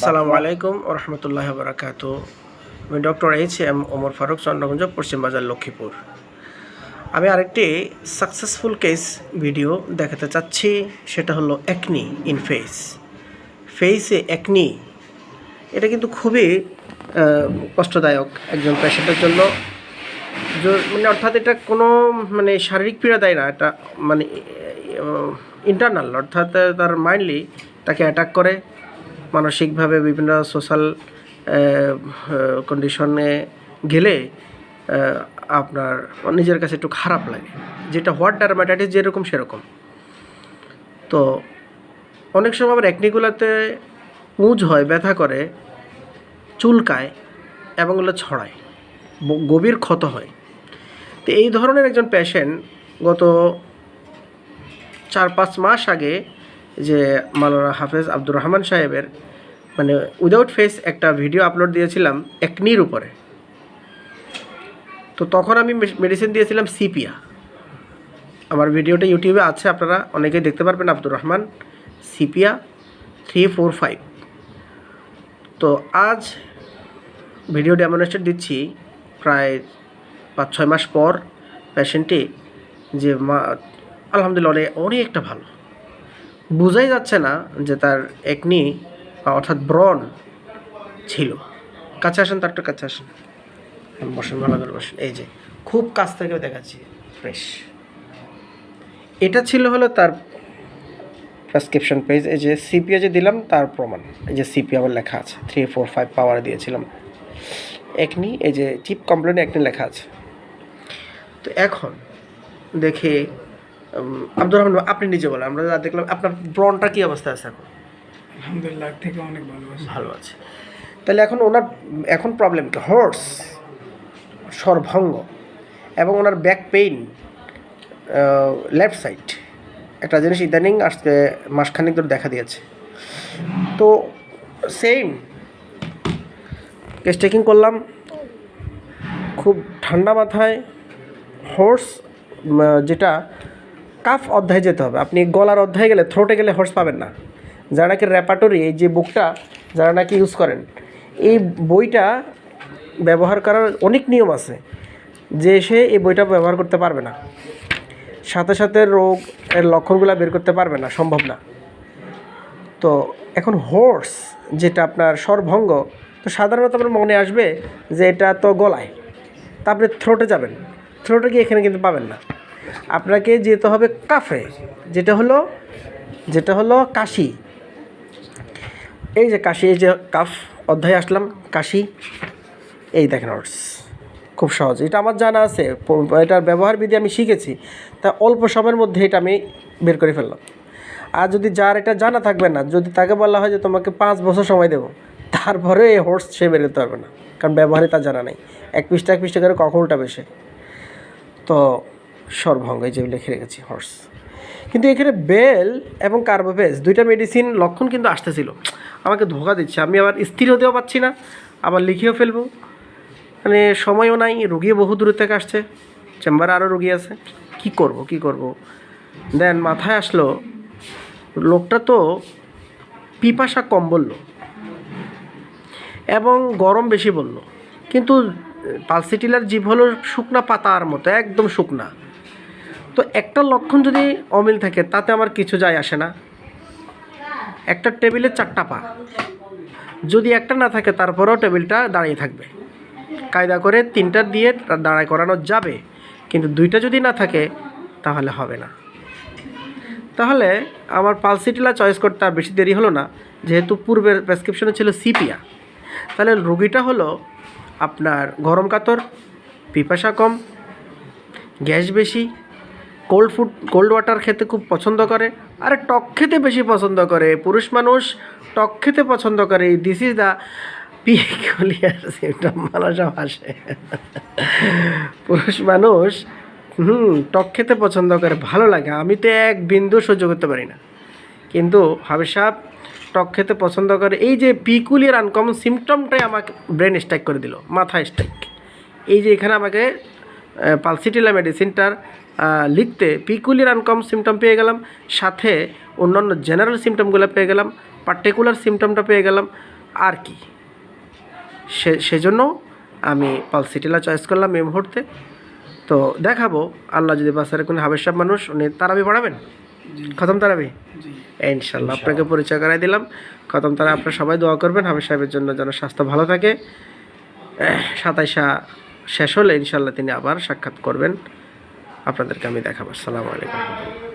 আসসালামু আলাইকুম রহমতুল্লাহ বারাকাত আমি doctor H M Omar Faruk Chandraganj পশ্চিম বাজার লক্ষ্মীপুর। আমি আরেকটি সাকসেসফুল কেস ভিডিও দেখাতে চাচ্ছি সেটা হলো একনি ইন ফেস ফেসে একনি এটা কিন্তু খুবই কষ্টদায়ক একজন পেশেন্টের জন্য। মানে অর্থাৎ এটা কোনো মানে শারীরিক পীড়া দেয় না এটা মানে ইন্টারনাল অর্থাৎ তার মাইন্ডলি তাকে অ্যাটাক করে। মানসিকভাবে বিভিন্ন সোশ্যাল কন্ডিশনে গেলে আপনার নিজের কাছে একটু খারাপ লাগে। যেটা হোয়াট ডার্মাটাইটিস যেরকম সেরকম। তো অনেক সময় আবার অ্যাকনিগুলোতে পুঁজ হয়, ব্যথা করে, চুলকায় এবং ওগুলো ছড়ায় গভীর ক্ষত হয়। তো এই ধরনের একজন পেশেন্ট গত চার পাঁচ মাস আগে যে মাওলানা হাফেজ আব্দুর রহমান সাহেবের মানে উইদাউট ফেস একটা ভিডিও আপলোড দিয়েছিলাম একনির উপরে। তো তখন আমি মেডিসিন দিয়েছিলাম সিপিয়া আমার ভিডিওটা ইউটিউবে আছে, আপনারা অনেকেই দেখতে পারবেন, Abdur Rahman sepia three four five তো আজ ভিডিও ডেমনস্ট্রেট দিচ্ছি প্রায় পাঁচ ছয় মাস পর পেশেন্টটি যে মা, আলহামদুলিল্লাহ, অনেক, অনেকটা ভালো। বোঝাই যাচ্ছে না যে তার একনি অর্থাৎ ব্রণ ছিল। কাছে আসেন তার একটু কাছে আসেন। বসেন, ভালো করে বসেন। এই যে, খুব কাছ থেকেও দেখাচ্ছি ফ্রেশ এটা ছিল হলো তার প্রেসক্রিপশন পেজ এই যে সিপিএ যে দিলাম, তার প্রমাণ। এই যে সিপি আমার লেখা আছে থ্রি ফোর ফাইভ পাওয়ার দিয়েছিলাম। একনি এই যে চিপ কমপ্লেনে একনি লেখা আছে। তো এখন দেখে আব্দুর রহমান আপনি নিজে বলেন আমরা যা দেখলাম আপনার ব্রনটা কি অবস্থা আছে এখন? আলহামদুলিল্লাহ থেকে অনেক ভালো আছে। ভালো আছে। তাহলে এখন ওনার এখন প্রবলেম কি? হর্স স্বরভঙ্গ এবং ওনার ব্যাক পেইন লেফট সাইড একটা জিনিস ইদানিং আজকে মাসখানেক ধরে দেখা দিয়েছে। তো সেম কেস টেকিং করলাম খুব ঠান্ডা মাথায়। হর্স যেটা কাফ অধ্যায়ে যেতে হবে। আপনি গলার অধ্যায়ে গেলে থ্রোটে গেলে হর্স পাবেন না। যারা নাকি র্যাপাটরি এই যে বুকটা যারা নাকি ইউজ করেন, এই বইটা ব্যবহার করার অনেক নিয়ম আছে যে সে এই বইটা ব্যবহার করতে পারবে না। সাথে সাথে রোগ এর লক্ষণগুলো বের করতে পারবে না, সম্ভব না। তো এখন হোর্স যেটা আপনার স্বরভঙ্গ তো সাধারণত আপনার মনে আসবে যে এটা তো গলায়। তা আপনি থ্রোটে যাবেন। থ্রোটে গিয়ে এখানে কিন্তু পাবেন না। আপনাকে যেতে হবে কাফে, যেটা হলো যেটা হলো কাশি। এই যে কাশি, এই যে কাফ, অধ্যায়ে আসলাম, কাশি। এই দেখেন অর্স খুব সহজ। এটা আমার জানা আছে, এটার ব্যবহার বিধি আমি শিখেছি, তা অল্প সময়ের মধ্যে এটা আমি বের করে ফেললাম। আর যদি যার এটা জানা থাকবে না, যদি তাকে বলা হয় যে তোমাকে পাঁচ বছর সময় দেবো, তারপরে এই হোর্স সে বের করতে পারবে না, কারণ ব্যবহারে তার জানা নেই। এক পৃষ্ঠা এক পৃষ্ঠা করে কখন উল্টাবে সে? তো সর্বভঙ্গ, এই যে লিখে রেখেছি হর্স কিন্তু এখানে বেল এবং কার্বোভেজ দুইটা মেডিসিন লক্ষণ কিন্তু আসতেছিল। আমাকে ধোকা দিচ্ছে। আমি আবার স্থির হতেও পারছি না, আবার লিখেও ফেলব। মানে সময়ও নাই রুগী বহু দূর থেকে আসছে। চেম্বারে আরও রুগী আছে। কি করব কি করব? দেন মাথায় আসলো, লোকটা তো পিপাসা কম বলল এবং গরম বেশি বলল। কিন্তু পালসিটিলার জীব হলো শুকনা পাতার মতো, একদম শুকনা। তো একটা লক্ষণ যদি অমিল থাকে, তাতে আমার কিছু যায় আসে না। একটা টেবিলে চারটা পা। যদি একটা না থাকে, তারপরেও টেবিলটা দাঁড়িয়ে থাকবে। কায়দা করে তিনটা দিয়ে দাঁড়ায় করানো যাবে। কিন্তু দুইটা যদি না থাকে, তাহলে হবে না। তাহলে আমার পালসিটিলা চয়েস করতে আর বেশি দেরি হলো না। যেহেতু পূর্বের প্রেসক্রিপশনে ছিল সিপিয়া। তাহলে রুগীটা হলো আপনার গরম কাতর, পিপাসা কম, গ্যাস বেশি কোল্ড ফুড কোল্ড ওয়াটার খেতে খুব পছন্দ করে। আর টক খেতে বেশি পছন্দ করে। পুরুষ মানুষ টক খেতে পছন্দ করে। This is the peculiar symptom মানুষ হাসে পুরুষ মানুষ, হুম, টক খেতে পছন্দ করে। ভালো লাগে। আমি তো এক বিন্দু সহ্য করতে পারি না। কিন্তু হাবিব সাহেব টক খেতে পছন্দ করে। এই যে পিকুলিয়ার আনকমন সিমটমটাই আমাকে ব্রেন স্ট্রাইক করে দিল। মাথা স্ট্রাইক এই যে এখানে আমাকে পালসিটিলা মেডিসিনটার লিখতে পিকুলিয়ার আনকম সিমটম পেয়ে গেলাম সাথে অন্যান্য জেনারেল সিমটমগুলো পেয়ে গেলাম পার্টিকুলার সিমটমটা পেয়ে গেলাম আর কি? সে সেজন্য আমি পালসিটিলা চয়েস করলাম এই মুহূর্তে। তো দেখাবো আল্লাহ যদি বাসারে কোনো হাবের সাহেব মানুষ উনি তারাবি পড়াবেন? খতম তারাবি? ইনশাল্লাহ আপনাকে পরিচয় করাই দিলাম। খতম তারা আপনারা সবাই দোয়া করবেন হাবিব সাহেবের জন্য যেন স্বাস্থ্য ভালো থাকে। সাতাইশা শেষ হলে ইনশাল্লাহ তিনি আবার সাক্ষাৎ করবেন। আপনাদেরকে আমি দেখাবো। আসসালামু আলাইকুম।